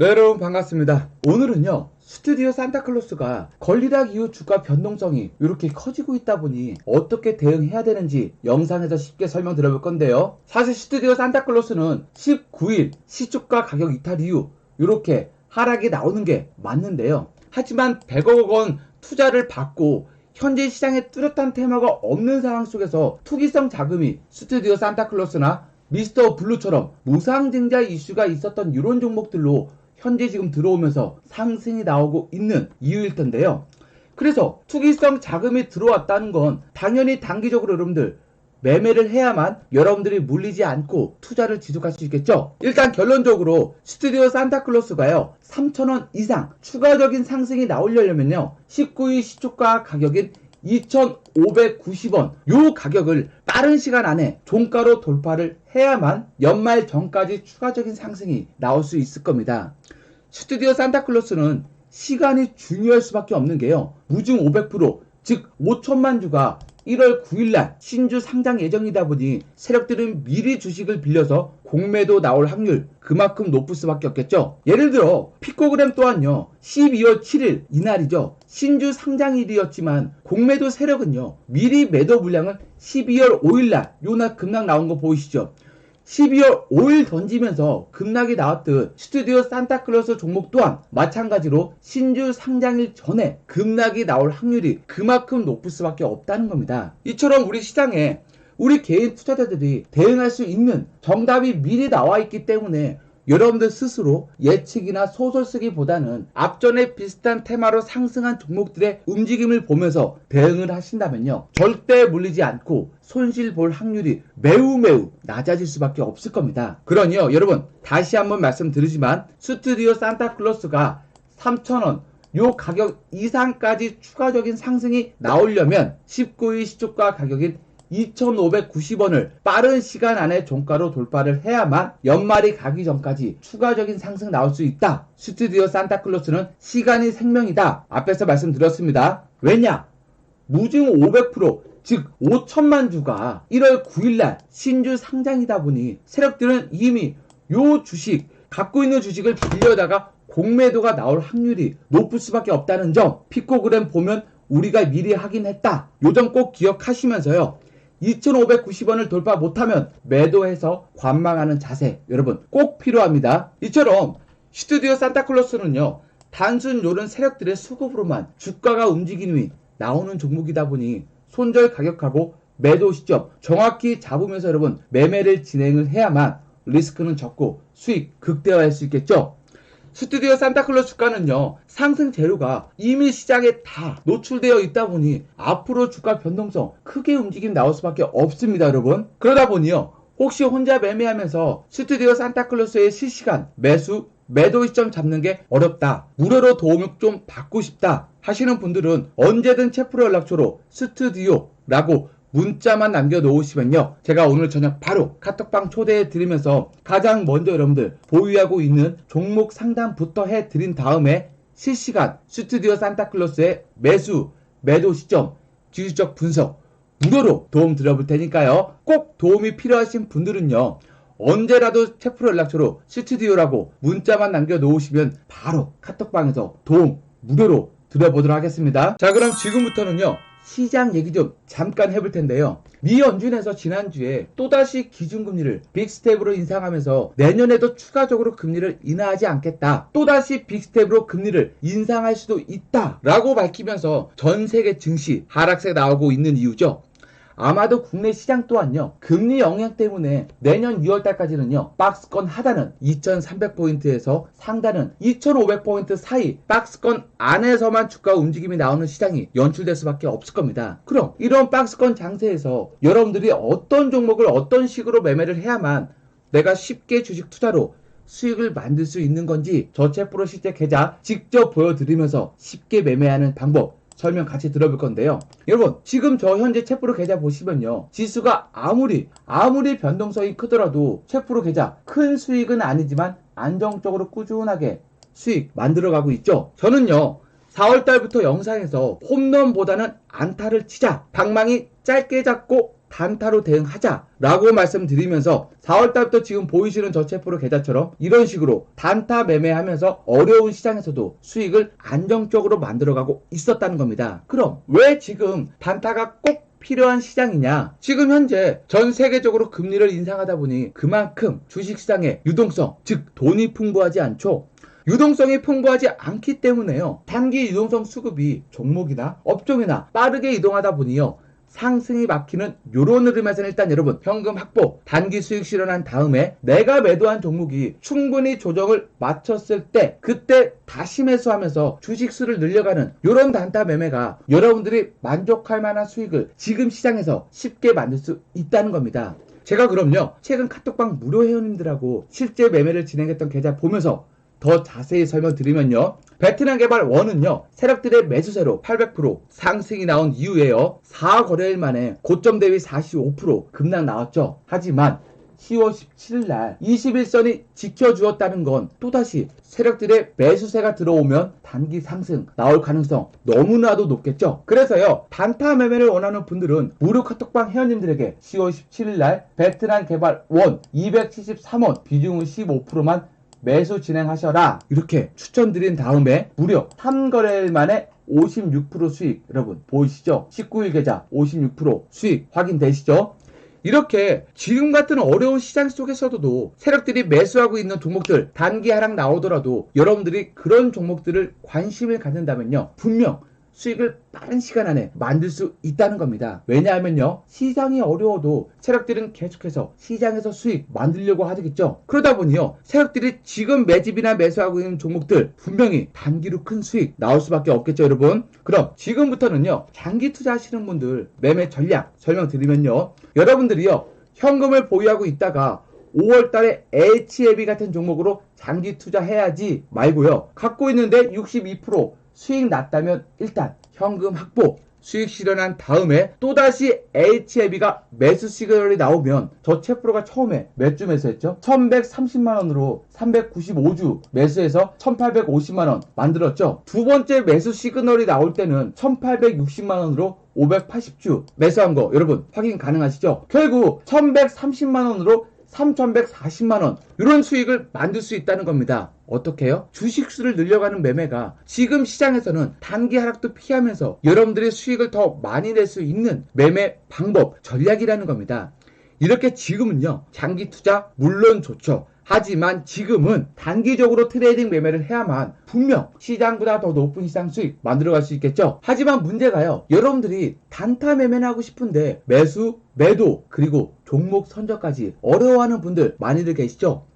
네, 여러분 반갑습니다. 오늘은요. 스튜디오 산타클로스가 권리락 이후 주가 변동성이 이렇게 커지고 있다 보니 어떻게 대응해야 되는지 영상에서 쉽게 설명드려볼 건데요. 사실 스튜디오 산타클로스는 19일 시주가 가격 이탈 이후 이렇게 하락이 나오는 게 맞는데요. 하지만 100억 원 투자를 받고 현재 시장에 뚜렷한 테마가 없는 상황 속에서 투기성 자금이 스튜디오 산타클로스나 미스터 블루처럼 무상증자 이슈가 있었던 이런 종목들로 현재 지금 들어오면서 상승이 나오고 있는 이유일 텐데요. 그래서 투기성 자금이 들어왔다는 건 당연히 단기적으로 여러분들 매매를 해야만 여러분들이 물리지 않고 투자를 지속할 수 있겠죠. 일단 결론적으로 스튜디오 산타클로스가요 3,000원 이상 추가적인 상승이 나오려면요 19일 시초가 가격인 2,590원 요 가격을 빠른 시간 안에 종가로 돌파를 해야만 연말 전까지 추가적인 상승이 나올 수 있을 겁니다. 스튜디오 산타클로스는 시간이 중요할 수밖에 없는 게요. 무증 500%, 즉 5천만 주가 1월 9일날 신주 상장 예정이다 보니 세력들은 미리 주식을 빌려서 공매도 나올 확률 그만큼 높을 수밖에 없겠죠. 예를 들어 피코그램 또한요 12월 7일 이날이죠. 신주 상장일이었지만 공매도 세력은요 미리 매도 물량을 12월 5일날 요날 급락 나온 거 보이시죠? 12월 5일 던지면서 급락이 나왔듯 스튜디오 산타클로스 종목 또한 마찬가지로 신주 상장일 전에 급락이 나올 확률이 그만큼 높을 수밖에 없다는 겁니다. 이처럼 우리 시장에 우리 개인 투자자들이 대응할 수 있는 정답이 미리 나와 있기 때문에 여러분들 스스로 예측이나 소설 쓰기보다는 앞전에 비슷한 테마로 상승한 종목들의 움직임을 보면서 대응을 하신다면요. 절대 물리지 않고 손실 볼 확률이 매우 매우 낮아질 수밖에 없을 겁니다. 그러니요, 여러분, 다시 한번 말씀드리지만, 스튜디오 산타클로스가 3,000원, 요 가격 이상까지 추가적인 상승이 나오려면 19일 시초가 가격인 2,590원을 빠른 시간 안에 종가로 돌파를 해야만 연말이 가기 전까지 추가적인 상승 나올 수 있다. 스튜디오 산타클로스는 시간이 생명이다. 앞에서 말씀드렸습니다. 왜냐? 무증 500%, 즉 5천만 주가 1월 9일날 신주 상장이다 보니 세력들은 이미 요 주식, 갖고 있는 주식을 빌려다가 공매도가 나올 확률이 높을 수밖에 없다는 점 피코그램 보면 우리가 미리 확인했다. 요점 꼭 기억하시면서요. 2,590원을 돌파 못하면 매도해서 관망하는 자세 여러분 꼭 필요합니다. 이처럼 스튜디오 산타클로스는요 단순 요런 세력들의 수급으로만 주가가 움직임이 나오는 종목이다 보니 손절 가격하고 매도 시점 정확히 잡으면서 여러분 매매를 진행을 해야만 리스크는 적고 수익 극대화할 수 있겠죠. 스튜디오 산타클로스 주가는요 상승 재료가 이미 시장에 다 노출되어 있다 보니 앞으로 주가 변동성 크게 움직임 나올 수밖에 없습니다 여러분. 그러다 보니요 혹시 혼자 매매하면서 스튜디오 산타클로스의 실시간 매수 매도 시점 잡는 게 어렵다 무료로 도움을 좀 받고 싶다 하시는 분들은 언제든 채프로 연락처로 스튜디오라고 문자만 남겨놓으시면요. 제가 오늘 저녁 바로 카톡방 초대해 드리면서 가장 먼저 여러분들 보유하고 있는 종목 상담부터 해 드린 다음에 실시간 스튜디오 산타클로스의 매수, 매도 시점, 지수적 분석 무료로 도움 드려볼 테니까요. 꼭 도움이 필요하신 분들은요. 언제라도 채프로 연락처로 스튜디오라고 문자만 남겨놓으시면 바로 카톡방에서 도움 무료로 드려보도록 하겠습니다. 자 그럼 지금부터는요. 시장 얘기 좀 잠깐 해볼 텐데요. 미 연준에서 지난주에 또다시 기준금리를 빅스텝으로 인상하면서 내년에도 추가적으로 금리를 인하하지 않겠다. 또다시 빅스텝으로 금리를 인상할 수도 있다. 라고 밝히면서 전 세계 증시 하락세 나오고 있는 이유죠. 아마도 국내 시장 또한요 금리 영향 때문에 내년 2월달까지는요 박스권 하단은 2300포인트에서 상단은 2500포인트 사이 박스권 안에서만 주가 움직임이 나오는 시장이 연출될 수밖에 없을 겁니다. 그럼 이런 박스권 장세에서 여러분들이 어떤 종목을 어떤 식으로 매매를 해야만 내가 쉽게 주식 투자로 수익을 만들 수 있는 건지 저체 프로 실제 계좌 직접 보여드리면서 쉽게 매매하는 방법 설명 같이 들어볼 건데요. 여러분, 지금 저 현재 채프로 계좌 보시면요. 지수가 아무리, 아무리 변동성이 크더라도 채프로 계좌 큰 수익은 아니지만 안정적으로 꾸준하게 수익 만들어가고 있죠. 저는요. 4월달부터 영상에서 홈런보다는 안타를 치자. 방망이 짧게 잡고 단타로 대응하자라고 말씀드리면서 4월달부터 지금 보이시는 저 체포로 계좌처럼 이런 식으로 단타 매매하면서 어려운 시장에서도 수익을 안정적으로 만들어가고 있었다는 겁니다. 그럼 왜 지금 단타가 꼭 필요한 시장이냐? 지금 현재 전 세계적으로 금리를 인상하다 보니 그만큼 주식시장의 유동성, 즉 돈이 풍부하지 않죠. 유동성이 풍부하지 않기 때문에요. 단기 유동성 수급이 종목이나 업종이나 빠르게 이동하다 보니요. 상승이 막히는 요런 흐름에서는 일단 여러분 현금 확보 단기 수익 실현한 다음에 내가 매도한 종목이 충분히 조정을 마쳤을 때 그때 다시 매수하면서 주식 수를 늘려가는 요런 단타 매매가 여러분들이 만족할 만한 수익을 지금 시장에서 쉽게 만들 수 있다는 겁니다. 제가 그럼요 최근 카톡방 무료 회원님들하고 실제 매매를 진행했던 계좌 보면서 더 자세히 설명드리면요. 베트남 개발 1은요, 세력들의 매수세로 800% 상승이 나온 이후에요, 4거래일 만에 고점 대비 45% 급락 나왔죠. 하지만 10월 17일 날 21선이 지켜주었다는 건 또다시 세력들의 매수세가 들어오면 단기 상승 나올 가능성 너무나도 높겠죠. 그래서요, 단타 매매를 원하는 분들은 무료 카톡방 회원님들에게 10월 17일 날 베트남 개발 1 273원 비중은 15%만 매수 진행하셔라 이렇게 추천드린 다음에 무려 3거래일 만에 56% 수익 여러분 보이시죠? 19일 계좌 56% 수익 확인되시죠? 이렇게 지금 같은 어려운 시장 속에서도 세력들이 매수하고 있는 종목들 단기 하락 나오더라도 여러분들이 그런 종목들을 관심을 갖는다면요 분명 수익을 빠른 시간 안에 만들 수 있다는 겁니다. 왜냐하면요, 시장이 어려워도 세력들은 계속해서 시장에서 수익 만들려고 하겠죠. 그러다 보니요, 세력들이 지금 매집이나 매수하고 있는 종목들 분명히 단기로 큰 수익 나올 수밖에 없겠죠, 여러분. 그럼 지금부터는요, 장기 투자하시는 분들 매매 전략 설명드리면요, 여러분들이요, 현금을 보유하고 있다가 5월 달에 HLB 같은 종목으로 장기 투자해야지 말고요. 갖고 있는데 62% 수익 났다면 일단 현금 확보 수익 실현한 다음에 또다시 HLB가 매수 시그널이 나오면 저 채프로가 처음에 몇 주 매수했죠? 1130만원으로 395주 매수해서 1850만원 만들었죠? 두 번째 매수 시그널이 나올 때는 1860만원으로 580주 매수한 거 여러분 확인 가능하시죠? 결국 1130만원으로 3,140만원 이런 수익을 만들 수 있다는 겁니다. 어떻게 해요? 주식수를 늘려가는 매매가 지금 시장에서는 단기 하락도 피하면서 여러분들의 수익을 더 많이 낼 수 있는 매매 방법, 전략이라는 겁니다. 이렇게 지금은요, 장기 투자 물론 좋죠. 하지만 지금은 단기적으로 트레이딩 매매를 해야만 분명 시장보다 더 높은 시장 수익 만들어갈 수 있겠죠. 하지만 문제가요. 여러분들이 단타 매매를 하고 싶은데 매수, 매도, 그리고 종목 선정까지 어려워하는 분들 많이들 계시죠.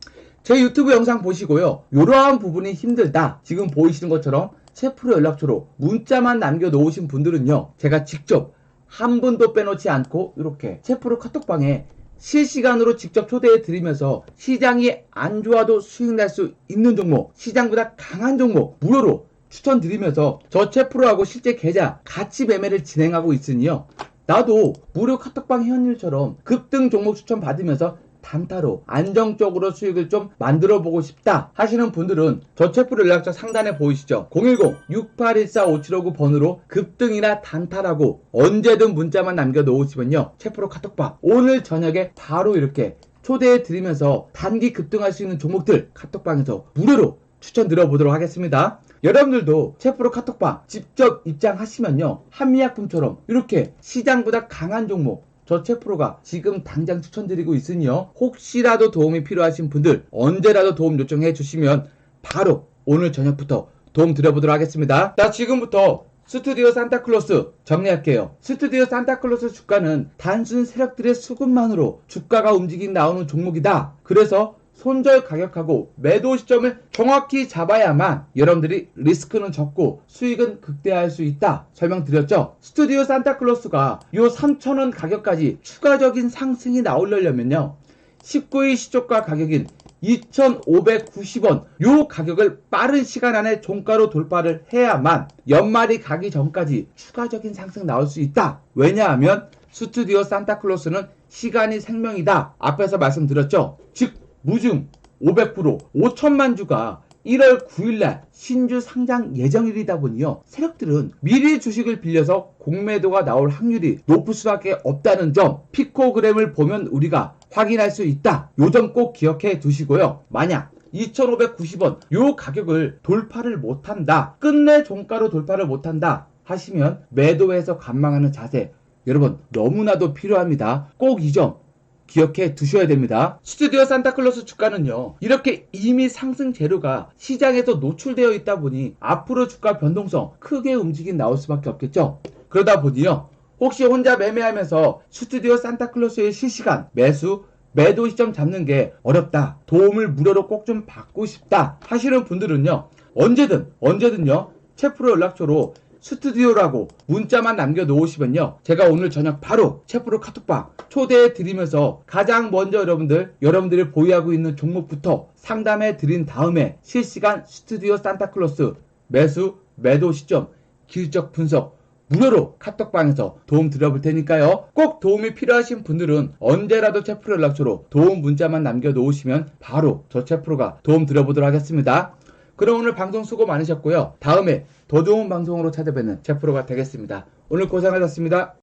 제 유튜브 영상 보시고요. 이러한 부분이 힘들다. 지금 보이시는 것처럼 채프로 연락처로 문자만 남겨놓으신 분들은요. 제가 직접 한 분도 빼놓지 않고 이렇게 채프로 카톡방에 실시간으로 직접 초대해 드리면서 시장이 안 좋아도 수익 날 수 있는 종목, 시장보다 강한 종목 무료로 추천드리면서 저 채프로하고 실제 계좌 같이 매매를 진행하고 있으니요. 나도 무료 카톡방 회원님처럼 급등 종목 추천 받으면서 단타로 안정적으로 수익을 좀 만들어 보고 싶다 하시는 분들은 저 채플 연락처 상단에 보이시죠? 010-6814-5759 번호로 급등이나 단타라고 언제든 문자만 남겨 놓으시면요. 채프로 카톡방 오늘 저녁에 바로 이렇게 초대해 드리면서 단기 급등할 수 있는 종목들 카톡방에서 무료로 추천드려 보도록 하겠습니다. 여러분들도 채프로 카톡방 직접 입장하시면요. 한미약품처럼 이렇게 시장보다 강한 종목 저 채프로가 지금 당장 추천드리고 있으니요. 혹시라도 도움이 필요하신 분들 언제라도 도움 요청해 주시면 바로 오늘 저녁부터 도움 드려보도록 하겠습니다. 자, 지금부터 스튜디오 산타클로스 정리할게요. 스튜디오 산타클로스 주가는 단순 세력들의 수급만으로 주가가 움직임 나오는 종목이다. 그래서 손절 가격하고 매도 시점을 정확히 잡아야만 여러분들이 리스크는 적고 수익은 극대화할 수 있다 설명드렸죠? 스튜디오 산타클로스가 요 3,000원 가격까지 추가적인 상승이 나오려면요. 19일 시초가 가격인 2,590원 요 가격을 빠른 시간 안에 종가로 돌파를 해야만 연말이 가기 전까지 추가적인 상승 나올 수 있다. 왜냐하면 스튜디오 산타클로스는 시간이 생명이다. 앞에서 말씀드렸죠? 즉 무증 500% 5천만 주가 1월 9일날 신주 상장 예정일이다 보니요. 세력들은 미리 주식을 빌려서 공매도가 나올 확률이 높을 수밖에 없다는 점 피코그램을 보면 우리가 확인할 수 있다. 요 점 꼭 기억해 두시고요. 만약 2,590원 요 가격을 돌파를 못한다. 끝내 종가로 돌파를 못한다. 하시면 매도해서 관망하는 자세 여러분 너무나도 필요합니다. 꼭 이 점 기억해 두셔야 됩니다. 스튜디오 산타클로스 주가는요, 이렇게 이미 상승 재료가 시장에서 노출되어 있다 보니 앞으로 주가 변동성 크게 움직임 나올 수밖에 없겠죠. 그러다 보니요, 혹시 혼자 매매하면서 스튜디오 산타클로스의 실시간 매수, 매도 시점 잡는 게 어렵다. 도움을 무료로 꼭 좀 받고 싶다. 하시는 분들은요, 언제든, 언제든요, 채프로 연락처로 스튜디오라고 문자만 남겨놓으시면요. 제가 오늘 저녁 바로 채프로 카톡방 초대해 드리면서 가장 먼저 여러분들, 여러분들이 보유하고 있는 종목부터 상담해 드린 다음에 실시간 스튜디오 산타클로스 매수, 매도 시점, 기술적 분석, 무료로 카톡방에서 도움 드려볼 테니까요. 꼭 도움이 필요하신 분들은 언제라도 채프로 연락처로 도움 문자만 남겨놓으시면 바로 저 채프로가 도움 드려보도록 하겠습니다. 그럼 오늘 방송 수고 많으셨고요. 다음에 더 좋은 방송으로 찾아뵙는 제프로가 되겠습니다. 오늘 고생하셨습니다.